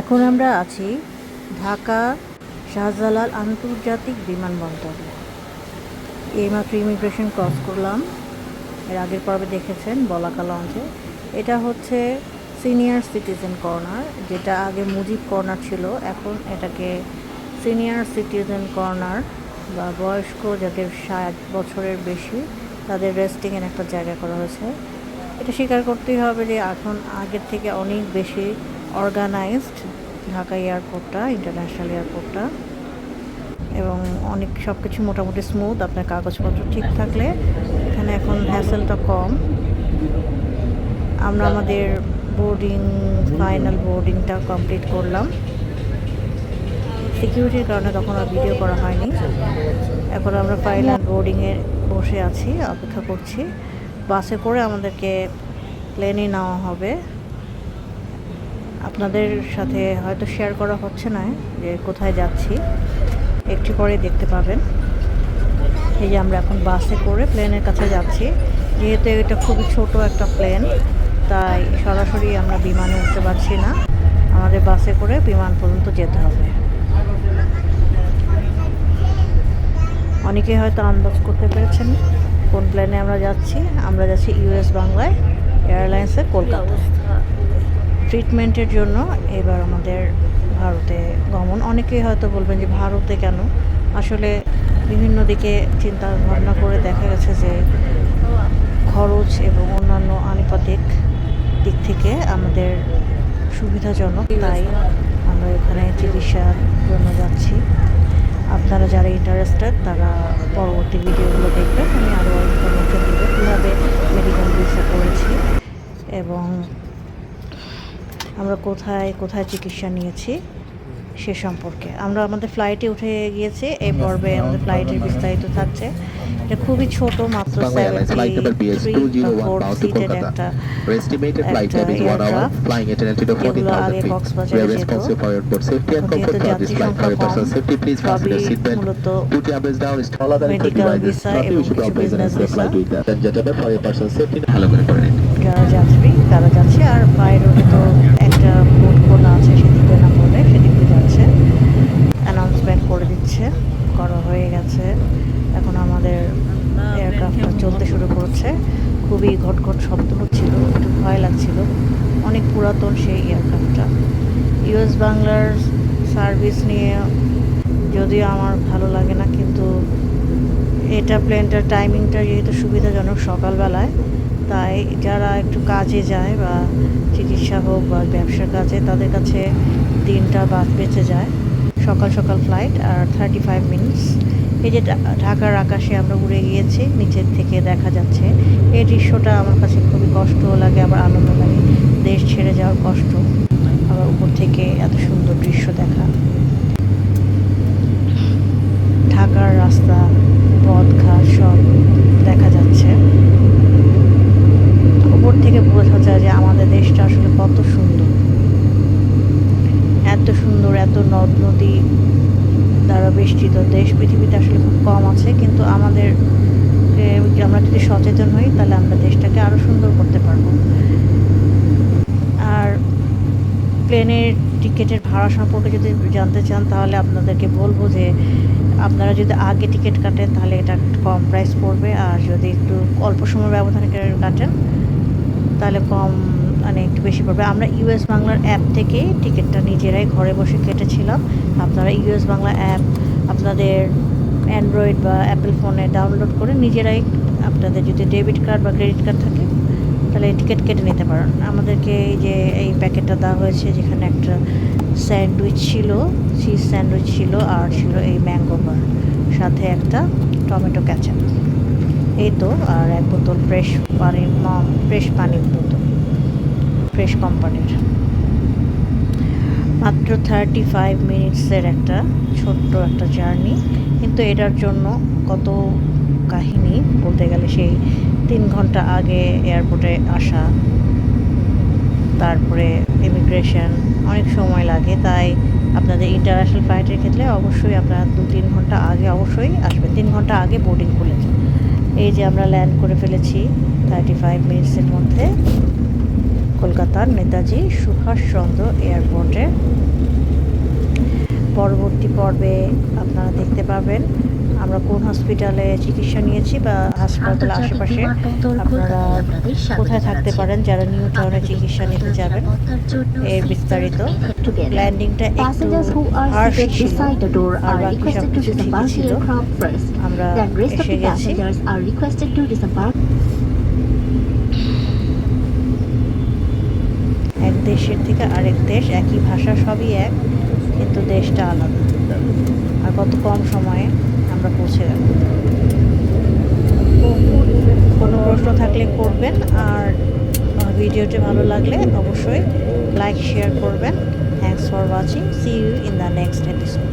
এখন আমরা আছি ঢাকা শাহজালাল আন্তর্জাতিক বিমানবন্দরে। এইমাত্র ইমিগ্রেশন ক্রস করলাম। এর আগের পর্বে দেখেছেন বলাকা লঞ্চে এটা হচ্ছে সিনিয়র সিটিজেন কর্নার যেটা আগে মুজিব কর্নার ছিল। এখন এটাকে সিনিয়র সিটিজেন কর্নার বা বয়স্ক যাদের ষাট বছরের বেশি, তাদের রেস্টিংয়ের একটা জায়গা করা হয়েছে। এটা স্বীকার করতেই হবে যে এখন আগের থেকে অনেক বেশি অর্গানাইজড ঢাকা এয়ারপোর্টটা ইন্টারন্যাশনাল এয়ারপোর্টটা। এবং অনেক সব কিছু মোটামুটি স্মুথ আপনার কাগজপত্র ঠিক থাকলে। এখানে এখন হ্যাসেলটা কম। আমরা আমাদের বোর্ডিং ফাইনাল বোর্ডিংটা কমপ্লিট করলাম। সিকিউরিটির কারণে তখন আর ভিডিও করা হয়নি। এখন আমরা ফাইনাল বোর্ডিংয়ে বসে আছি, অপেক্ষা করছি। বাসে করে আমাদেরকে প্লেনে নেওয়া হবে। আপনাদের সাথে হয়তো শেয়ার করা হচ্ছে না যে কোথায় যাচ্ছি। একটু পরে দেখতে পাবেন। এই যে আমরা এখন বাসে করে প্লেনের কাছে যাচ্ছি। যেহেতু এটা খুবই ছোট একটা প্লেন তাই সরাসরি আমরা বিমানে উঠতে পারছি না। আমাদের বাসে করে বিমান পর্যন্ত যেতে হবে। অনেকে হয়তো আন্দাজ করতে পেরেছেন কোন প্লেনে আমরা যাচ্ছি। আমরা যাচ্ছি ইউএস বাংলায় এয়ারলাইন্সে কলকাতা। ট্রিটমেন্টের জন্য এবার আমাদের ভারতে গমন। অনেকেই হয়তো বলবেন যে ভারতে কেন? আসলে বিভিন্ন দিকে চিন্তা ভাবনা করে দেখা গেছে যে খরচ এবং অন্যান্য আনুপাতিক দিক থেকে আমাদের সুবিধাজনক, তাই আমরা এখানে চিকিৎসার জন্য যাচ্ছি। আপনারা যারা ইন্টারেস্টেড তারা পরবর্তী ভিডিওগুলো দেখবেন আমি আরও ইনফরমেশন দিব কীভাবে মেডিকেল ভিসা করেছি এবং আমরা কোথায় কোথায় চিকিৎসা নিয়েছি সে সম্পর্কে। আমরা আমাদের ফ্লাইটে উঠে গিয়েছি এই পর্বে আমাদের ফ্লাইটের বিস্তারিত থাকছে। এটা খুবই ছোট মাত্র ভালো করে করে যারা যাত্রী, তারা যাচ্ছে। আর বাইরে তো একটা বোর্ড খোলা আছে সেদিকে না বলে সেদিক যাচ্ছে। অ্যানাউন্সমেন্ট করে দিচ্ছে, করা হয়ে গেছে। এখন আমাদের এয়ারক্রাফটটা চলতে শুরু করেছে। খুবই ঘটঘট শব্দ হচ্ছিল, একটু ভয় লাগছিল। অনেক পুরাতন সেই এয়ারক্রাফটটা ইউএস বাংলার সার্ভিস নিয়ে যদিও আমার ভালো লাগে না, কিন্তু এটা প্লেনটার টাইমিংটা যেহেতু সুবিধাজনক সকালবেলায় তাই যারা একটু কাজে যায় বা চিকিৎসা হোক বা ব্যবসার কাজে, তাদের কাছে দিনটা বাদ বেঁচে যায়। সকাল সকাল ফ্লাইট আর থার্টি ফাইভ মিনিটস এই যে ঢাকার আকাশে আমরা উড়ে গিয়েছি, নিচের থেকে দেখা যাচ্ছে। এই দৃশ্যটা আমার কাছে খুবই কষ্ট লাগে আবার আনন্দ লাগে। দেশ ছেড়ে যাওয়ার কষ্ট। আবার উপর থেকে এত সুন্দর দৃশ্য দেখা। ঢাকার রাস্তা, পথঘাট সব দেখা যাচ্ছে। থেকে বোঝা যায় যে আমাদের দেশটা আসলে কত সুন্দর। এত সুন্দর, এত নদ নদী দ্বারা বেষ্টিত। দেশ পৃথিবীতে আসলে খুব কম আছে, কিন্তু আমাদের আমরা যদি সচেতন হই, তাহলে আমরা দেশটাকে আরও সুন্দর করতে পারব। আর প্লেনের টিকিটের ভাড়া সম্পর্কে যদি জানতে চান, তাহলে আপনাদেরকে বলব যে আপনারা যদি আগে টিকিট কাটেন, তাহলে এটা কম প্রাইস পড়বে। আর যদি একটু অল্প সময় ব্যবধানে কাটেন তাহলে কম মানে একটু বেশি পড়বে আমরা ইউএস বাংলার অ্যাপ থেকে টিকিটটা নিজেরাই ঘরে বসে কেটেছিলাম। আপনারা ইউএস বাংলা অ্যাপ আপনাদের অ্যান্ড্রয়েড বা অ্যাপেল ফোনে ডাউনলোড করে নিজেরাই আপনাদের যদি ডেবিট কার্ড বা ক্রেডিট কার্ড থাকে, তাহলে টিকিট কেটে নিতে পারেন। আমাদেরকে এই যে, এই প্যাকেটটা দেওয়া হয়েছে, যেখানে একটা স্যান্ডউইচ ছিল চিজ স্যান্ডউইচ ছিল, আর ছিল এই ম্যাঙ্গো বার সাথে একটা টমেটো ক্যাচাপ এই তো, আর এক বোতল ফ্রেশ পানির ফ্রেশ পানির বোতল ফ্রেশ কোম্পানির মাত্র থার্টি ফাইভ মিনিটসের একটা ছোট্ট একটা জার্নি কিন্তু এটার জন্য কত কাহিনী বলতে গেলে সেই তিন ঘণ্টা আগে এয়ারপোর্টে আসা, তারপরে ইমিগ্রেশন অনেক সময় লাগে, তাই আপনাদের ইন্টারন্যাশনাল ফ্লাইটের ক্ষেত্রে অবশ্যই আপনারা দু তিন ঘণ্টা আগে অবশ্যই আসবেন। তিন ঘণ্টা আগে বোর্ডিং খুলেছে এই যে আমরা ল্যান্ড করে ফেলেছি থার্টি ফাইভ মিনিটসের মধ্যে কলকাতার নেতাজি সুভাষচন্দ্র এয়ারপোর্টে পরবর্তী পর্বে আপনারা দেখতে পাবেন আমরা কোন হসপিটালে চিকিৎসা নিয়েছি বা হাসপাতাল আশেপাশে আপনারা কোথায় থাকতে পারেন যারা নিউ টাউনে চিকিৎসা নিতে যাবেন এর বিস্তারিত ল্যান্ডিংটা একটু হার্শ ছিল আর বাকি সব কিছু ঠিকই ছিল। আমরা এসে গেছি. এক দেশের থেকে আরেক দেশ একই ভাষা সবই এক কিন্তু দেশটা আলাদা। আর কত কম সময়ে আমরা পৌঁছে গেলাম কোনো প্রশ্ন থাকলে করবেন আর ভিডিওটি ভালো লাগলে অবশ্যই লাইক শেয়ার করবেন। Thanks for watching see you in the next episode